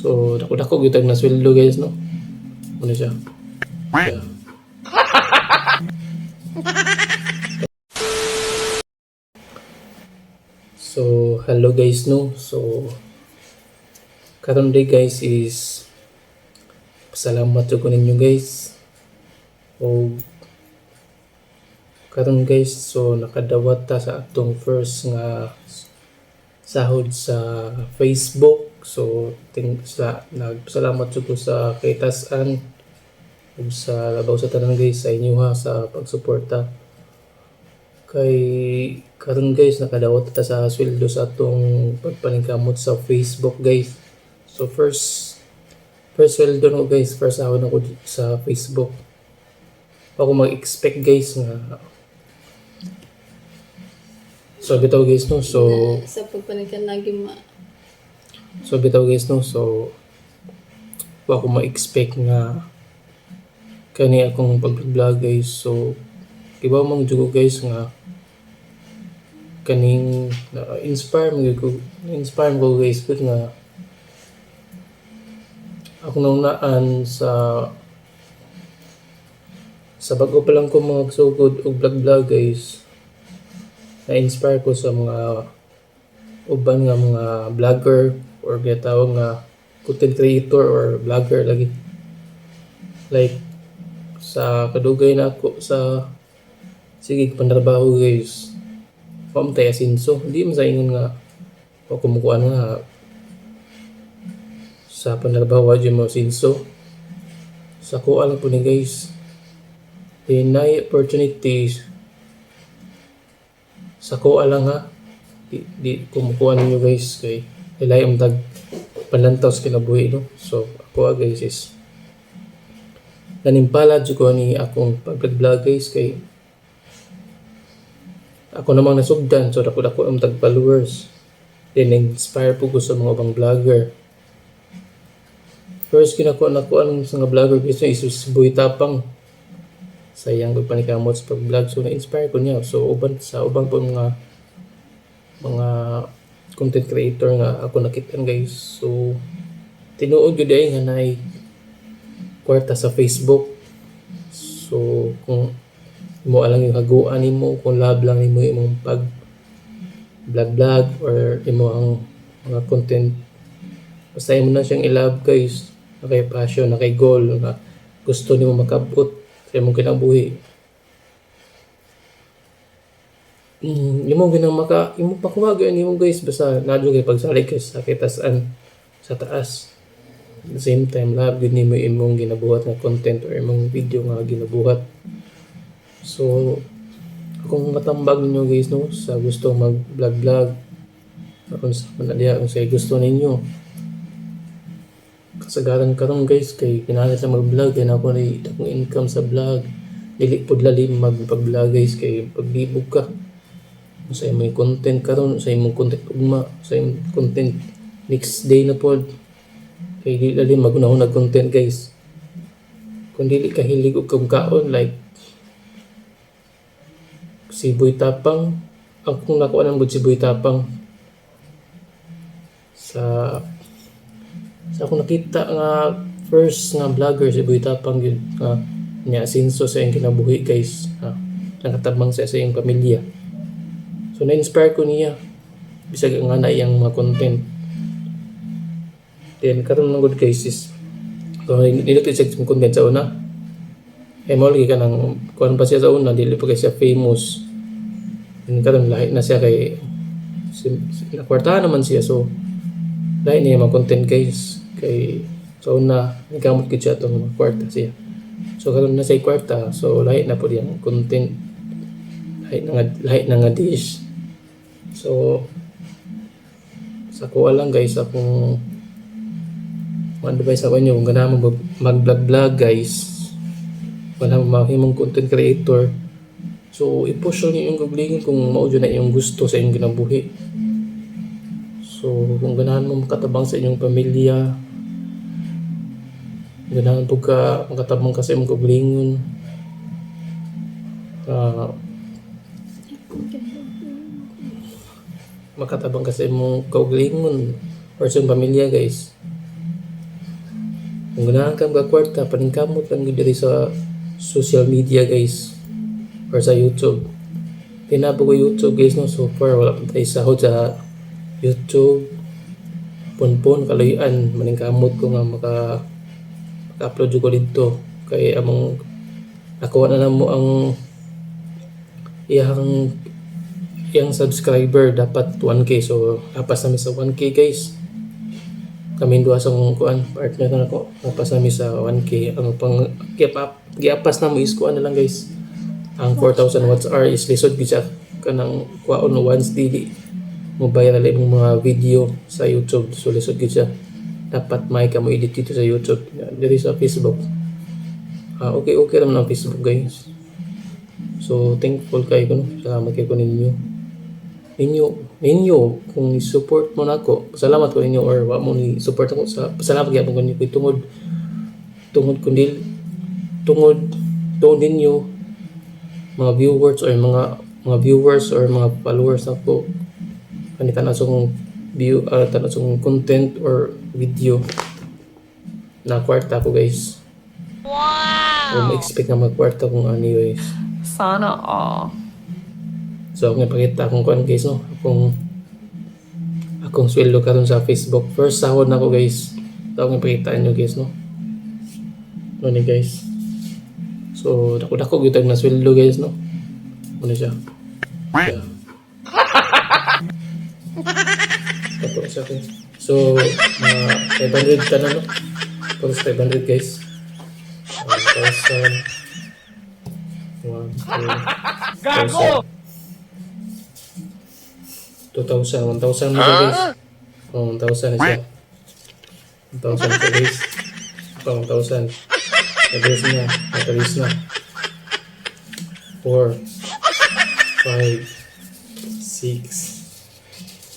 So, dako-dako gyud na sweldo guys no. Ano siya? Yeah. So, hello guys no. So, karon day guys is pasalamat jud ko ninyo guys. O karon guys so nakadawat ta sa atong first nga sahod sa Facebook. So, ting sa nagpasalamat jud ko sa kay Tas-an ug sa labaw sa tanan guys sa inyo ha sa pagsuporta. Kay karon guys nakadawat ta sa sweldo sa atong pagpaningkamot sa Facebook guys. So first first sweldo no guys, first ako sa Facebook. Ako mag-expect guys nga So bitaw guys no, so sa pagpanikan lagi ma So bitaw guys no, so wa ko ma-expect nga kani akong pag-vlog guys. So iba mang jugo guys nga kaning na inspire mo ko inspire mo guys good nga ako naunaan sa sa bago pa lang ko mga sugod og vlog vlog guys na-inspire ko sa mga uban nga mga vlogger or ginatawag nga content creator or vlogger lagi. Like sa kadugay na ako sa sige panarbaho guys. Pamtay asinso hindi man sa ingon nga o kumukuha nga sa panarbaho dyan mo asinso sa kuha lang po ni guys dinay opportunities. Sa kuha lang ha di, di kumukuha ninyo guys kay ilay ang dag panlantaw sa kinabuhi no? So ako ah, guys is nanimpala dyan ko ni akong pag-vlog guys kay ako namang nasugdan. So dako dako ang tag followers. Then inspire po ko sa mga ibang vlogger. First kinako nako anong sa mga vlogger guys na isus buhay tapang. Sayang pagpanikamot sa pag-vlog. So na-inspire ko niya. So uban sa ubang po mga mga content creator nga ako nakitaan guys. So tinuod yun dahil nga na kwarta sa Facebook. So kung mo alang yung haguan nimo kung love lang nimo imong pag vlog vlog or imo ang mga content basta imo na siyang i-love guys. Na kay passion na kay goal na gusto nimo makabot sa imong kinabuhi mm, imo ginang maka imo pakuha gyud nimo guys basta nadyo kay pagsalig kay sa kitasan sa taas. Same time love gud nimo imong ginabuhat nga content or imong video nga ginabuhat. So, kung matambag ninyo guys no, sa gusto mag-vlog-vlog, kung sa manaliya, kung sa gusto ninyo, kasagaran karon guys, kay kinahanglan sa mag-vlog, kaya na ako na akong income sa vlog, dili po lalim mag-vlog guys, kay paglibog ka, sa imong content karon sa imong content ugma, sa imong content next day na pod, kay dili lalim magunahon na content guys. Kung dili ka hilig og kaon like si Boy Tapang. Ang kung nakuha ng si Boy Tapang sa sa akong nakita nga first nga vlogger si Boy Tapang yun nga niya sinso sa iyang kinabuhi guys. Ha, nakatabang sa sa iyang pamilya so na-inspire ko niya. Bisag nga na iyang mga content. Then karon ng good is so nilito siya sa content sa una. Eh mo ka nang kuan pa siya sa una dili pa siya famous. And karon lahi na siya kay nakwartahan naman siya. So lahi niya mga content guys kay sa una. Nagkamot gid siya tong kwarta siya. So karon na siya kwarta. So lahi na po yung content. Lahi na nga lahi na nga dish so sa kuha lang guys akong ma-advise ako inyo kung ganahan mag-vlog-vlog guys wala mahimong content creator. So i-push lang yung gablingon kung mao na yung gusto sa inyong ginabuhi. So kung ganahan mo makatabang sa inyong pamilya ganahan po ka makatabang ka sa inyong gablingon Ah, makatabang ka sa imong kaugalingon or sa pamilya guys Kung ganahan ka mga kwarta, paningkamot lang diri sa social media guys or sa YouTube. Tinabo ko YouTube guys no so far wala pa tayo sahod sa YouTube. Punpun kalayuan maningkamot ko nga maka maka-upload ko dito kay among nakuha na namo ang iyang iyang subscriber dapat 1k so lapas namin sa 1k guys. Kami duha sa kong kuan partner na ako. Lapas namin sa 1k ang pang giap giapas na mo is kuan na lang guys. Ang 4000 watts hour is lisod gid siya kanang kuaon once daily. Mo viral imong mga video sa YouTube. So lisod gid siya. Dapat may ka edit dito sa YouTube. Diri sa Facebook. Ah okay okay naman ang Facebook guys. So thankful kay ko no salamat kay ko ninyo ninyo ninyo kung support mo nako salamat ko ninyo or wa mo ni support ako. Sa salamat gyapon ko ninyo tungod tungod kundi tungod tungod ninyo mga viewers or mga mga viewers or mga followers ako. Kanita na song view uh, tanan song content or video na kwarta ko guys. Wow! O ma-expect na magkwarta kung ano guys. Sana all. So, akong ipakita akong kuan guys, no? Akong akong sweldo karon sa Facebook. First sahod na ako guys. So, akong ipakita nyo guys, no? Ano ni guys? So, dako-dako gyud na sweldo guys, no? Ano siya? Yeah. Dako siya guys. So, mga 500 ka na, no? Tapos 500 guys. 1,000 1, 2, Gago! 2,000. 1,000 mo siya, guys. Oh, 1,000 na siya. 1,000 siya, guys. Oh, 1,000. Nag-release na. Nag-release na. 4, 5, 6,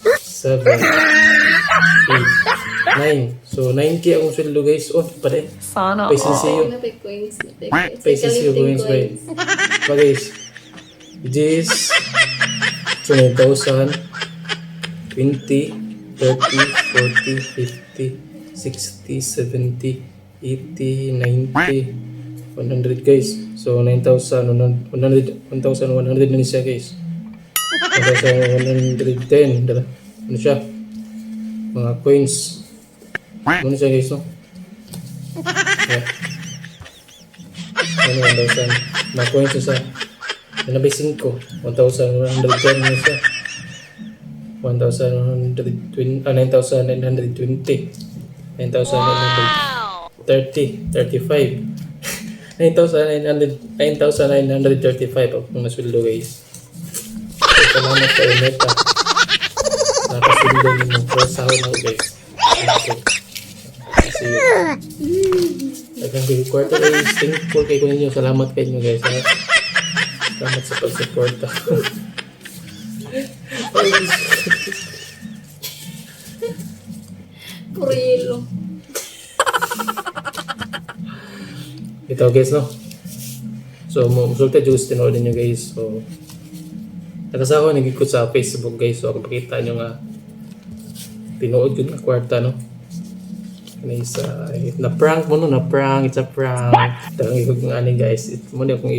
7, 8, 9. So, 9k akong sweldo, guys. Oh, pare. Sana Paisa all. sa'yo. Na may coins na sa'yo, guys. Pa, guys. This, so 9,000, 20, 30, 40, 50, 60, 70, 80, 90, 100 guys. So 9,000, 100, 1,100 na siya guys. 1,110. Dala. Ano siya? Mga coins. Ano siya guys no? Yeah. Ano 1,000? Mga coins na siya. Ano ba 5? 1,110 na siya. 1,120, ah, 9,920. 9,930, 35. 9,900, 9,935 ako kung nasweldo guys. Salamat sa inyo pa. Nakasweldo niyo ng first sahod ako guys. See you. Dagang big quarter guys. Thankful kay ko ninyo. Salamat kay inyo guys. Ha? Salamat sa pag-support. Ay, Kurilo. Ito guys no. So mo musulta juice tinood niyo guys. So nakasawa nagikot sa Facebook guys. So ako pakita nyo nga tinuod yun na kwarta no. Ano isa na prank mo no na prank it's a prank. Tangang ikog nga ani guys. It mo na kung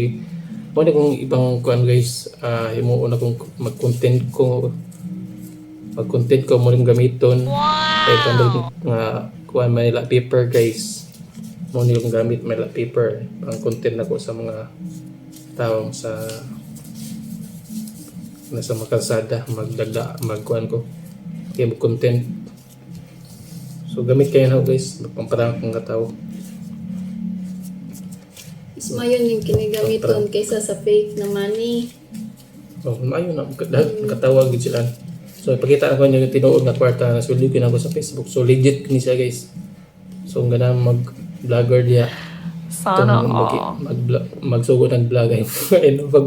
mo na kung ibang kuan guys ah imo una kung mag-content ko mag-content ko mo rin gamiton. Kaya kung nga kuan Manila paper guys. Mo yung gamit Manila paper. Pang content ako sa mga taong sa nasa mga kalsada magdagda magkuan ko. Kaya mag content so gamit kayo na guys. Magpamparang kong katao Mas mayon yung kinigamiton kaysa sa fake na money. oh maayo na dahil nakatawag gid sila so ipakita ko niyo yung tinuod nga kwarta na sweldo ko na ako sa Facebook so legit ni siya guys so ang gana mag vlogger diya Sana mag, all. mag, magsugo ng vlog ay ano pag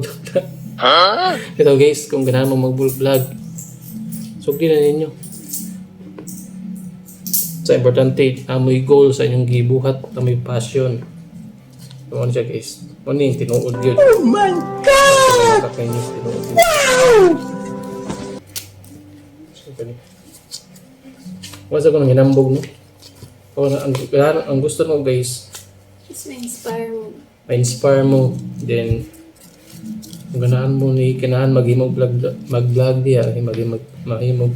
Ito guys, kung ganahan mo mag-vlog, sugdi na ninyo. Sa importante, amoy goal sa inyong gibuhat, amoy passion. So, ano siya guys? Ano yung tinuod yun? Oh my God! Kakainis tinuod yun. So, kani. Wasa ko nang hinambog, no? O, ang, ang, ang gusto mo guys, Mas ma-inspire mo. ma-inspire mo, then, kung ganahan mo ni kanahan maghimog vlog mag-vlog diya, eh, maghimog mahimog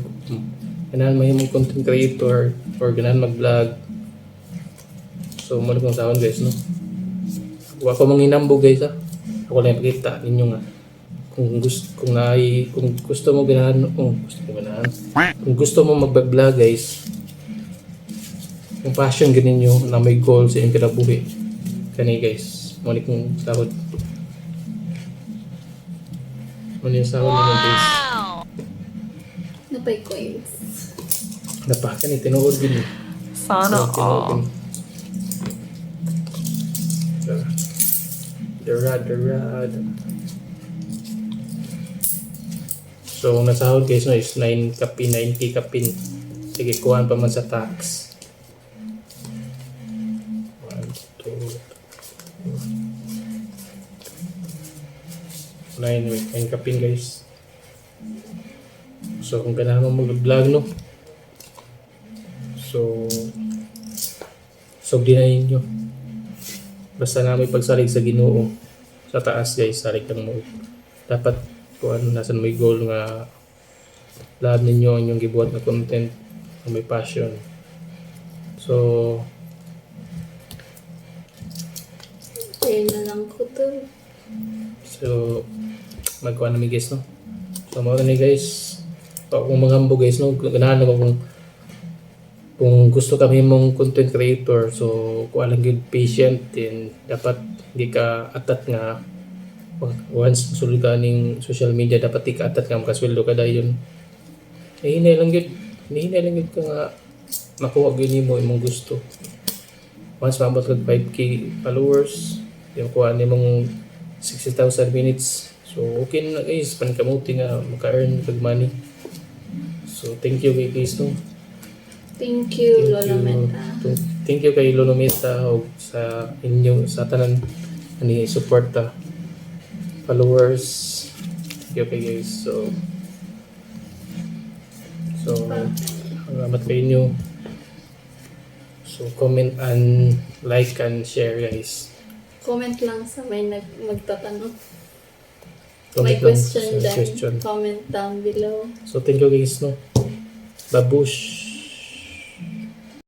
ganahan mahimog content creator or ganahan mag-vlog. So, mo kong sahon guys, no? Wa ko manginambo guys, ha? Ako lang ipakita ninyo nga. Kung gusto kung nai kung gusto mo ganahan kung gusto mo ganahan. Kung gusto mo mag-vlog guys yung passion ganin nyo na may goal sa inyong kinabuhi kani guys mo ni kong sahod. Mo ni yung sahod mo guys. Napay coins. napa kani tinuod gini Sana all. The rad, the So, ang nasahod guys no is 9 kapin, 90 kapin. Sige, kuhaan pa man sa tax. 1, 2, 9, wait, 9 kapin guys. So, kung kailangan mo mag-vlog, no? So, so, na ninyo. Basta na may pagsalig sa ginoo sa taas guys, salig kang mo. Dapat kung ano, nasan may goal nga lahat ninyo ang inyong gibuhat na content na may passion. So, Kaya na lang ko to. so magkuha na mi guys no. So mga ni guys, kung magambo guys no, ganahan ako kung kung gusto kami mong content creator, so kung alam good patient, then dapat di ka atat nga once sulod ka ning social media dapat di ka atat nga makasweldo ka dayon. Eh hinay lang yun. Hinay lang yun ka nga makuha gyud mo imong gusto. Once maabot kag 5k followers yung kuha ni mong 60,000 minutes. So okay na guys. Pankamuti nga maka-earn kag money. So thank you kay guys no? Thank you, Thank Lola you. Meta. Thank you kay Lolo Meta o sa inyo sa tanan ani suporta followers. Thank you kay guys. So So salamat kay inyo. So comment and like and share guys. Comment lang sa may nag magtatanong. Comment may question dyan. question. Comment down below. So thank you guys no. Babush.